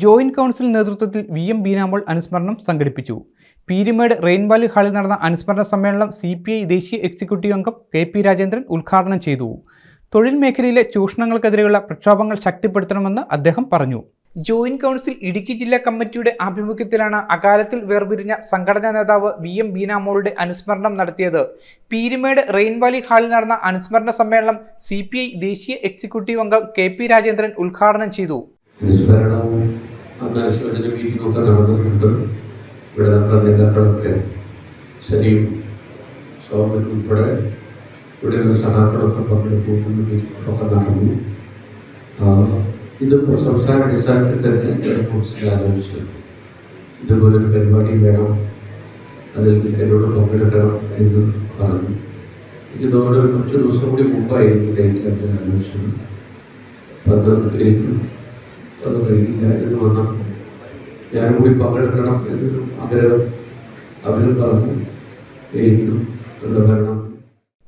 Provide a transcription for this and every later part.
Joint council നേതൃത്വത്തിൽ V M Beenamol അനുസ്മരണം സംഘടിപ്പിച്ചു. പീരുമേട് റെയിൻവാലി ഹാളിൽ നടന്ന അനുസ്മരണ സമ്മേളനം സി പി ഐ ദേശീയ എക്സിക്യൂട്ടീവ് അംഗം കെ പി രാജേന്ദ്രൻ ഉദ്ഘാടനം ചെയ്തു. തൊഴിൽ മേഖലയിലെ ചൂഷണങ്ങൾക്കെതിരെയുള്ള പ്രക്ഷോഭങ്ങൾ ശക്തിപ്പെടുത്തണമെന്ന് അദ്ദേഹം പറഞ്ഞു. ജോയിന്റ് കൗൺസിൽ ഇടുക്കി ജില്ലാ കമ്മിറ്റിയുടെ ആഭിമുഖ്യത്തിലാണ് അകാലത്തിൽ വേർപിരിഞ്ഞ സംഘടനാ നേതാവ് വി എം ബീനാമോളുടെ അനുസ്മരണം നടത്തിയത്. പീരുമേട് റെയിൻവാലി ഹാളിൽ നടന്ന അനുസ്മരണ സമ്മേളനം സി പി ഐ ദേശീയ എക്സിക്യൂട്ടീവ് അംഗം കെ പി രാജേന്ദ്രൻ ഉദ്ഘാടനം ചെയ്തു. അനുശോചന മീറ്റിംഗൊക്കെ നടന്നിട്ടുണ്ട്. ഇവിടെ നമ്മുടെ നേതാക്കളൊക്കെ ശരിയും സോമനും ഉൾപ്പെടെ ഇവിടെയുള്ള സഹാക്കളൊക്കെ പങ്കെടുക്കുന്ന മീറ്റിങ്ങൊക്കെ നടന്നു. ഇതിപ്പോൾ സംസ്ഥാന അടിസ്ഥാനത്തിൽ തന്നെ കൗൺസിൽ ആലോചിച്ചു ഇതുപോലൊരു പരിപാടി വേണം അതിൽ എന്നോട് പങ്കെടുക്കണം എന്ന് പറഞ്ഞു. ഇതോടെ കുറച്ച് ദിവസം കൂടി മുമ്പായിരുന്നു ഡേറ്റ് ആലോചിച്ചത് അപ്പം അത് എനിക്ക് അത് കഴിയില്ല എന്ന് വന്നപ്പോൾ ഞാനും കൂടി പങ്കെടുക്കണം എന്നൊരു ആഗ്രഹം അവരും പറഞ്ഞു. എനിക്കും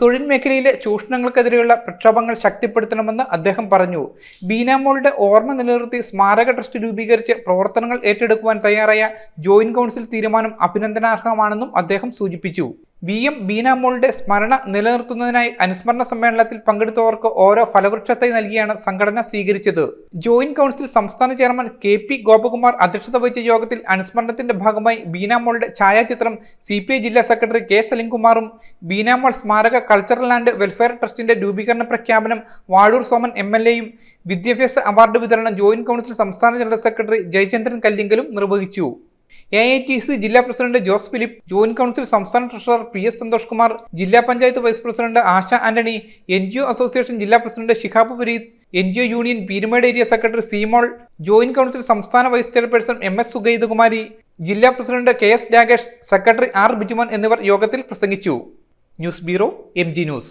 തൊഴിൽ മേഖലയിലെ ചൂഷണങ്ങൾക്കെതിരെയുള്ള പ്രക്ഷോഭങ്ങൾ ശക്തിപ്പെടുത്തണമെന്ന് അദ്ദേഹം പറഞ്ഞു. ബീനാമോളുടെ ഓർമ്മ നിലനിർത്തി സ്മാരക ട്രസ്റ്റ് രൂപീകരിച്ച് പ്രവർത്തനങ്ങൾ ഏറ്റെടുക്കുവാൻ തയ്യാറായ ജോയിന്റ് കൗൺസിൽ തീരുമാനം അഭിനന്ദനാർഹമാണെന്നും അദ്ദേഹം സൂചിപ്പിച്ചു. വി എം ബീനാമോളുടെ സ്മരണ നിലനിർത്തുന്നതിനായി അനുസ്മരണ സമ്മേളനത്തിൽ പങ്കെടുത്തവർക്ക് ഓരോ ഫലവൃക്ഷത്തെ നൽകിയാണ് സംഘടന സ്വീകരിച്ചത്. ജോയിന്റ് കൗൺസിൽ സംസ്ഥാന ചെയർമാൻ കെ പി ഗോപകുമാർ അധ്യക്ഷത വഹിച്ച യോഗത്തിൽ അനുസ്മരണത്തിന്റെ ഭാഗമായി ബീനാമോളുടെ ഛായാചിത്രം സി പി ഐ ജില്ലാ സെക്രട്ടറി കെ സലിംകുമാറും ബീനാമോൾ സ്മാരക കൾച്ചറൽ ആൻഡ് വെൽഫെയർ ട്രസ്റ്റിന്റെ രൂപീകരണ പ്രഖ്യാപനം വാഴൂർ സോമൻ എം എൽ എയും വിദ്യാഭ്യാസ അവാർഡ് വിതരണം ജോയിന്റ് കൗൺസിൽ സംസ്ഥാന ജനറൽ സെക്രട്ടറി ജയചന്ദ്രൻ കല്ലിങ്കലും നിർവഹിച്ചു. എ ഐ ടി സി ജില്ലാ president Jose Philip joint council സംസ്ഥാന treasurer P S Santhosh Kumar ജില്ലാ panchayat vice president Asha Antony N G O association ജില്ലാ president Shihab Fareed N G O union Peermade area secretary Seemol joint council സംസ്ഥാന vice chairperson M S Sugaithakumari ജില്ലാ president K S Rakesh secretary R Bijumon എന്നിവർ യോഗത്തിൽ പ്രസംഗിച്ചു. News bureau M news.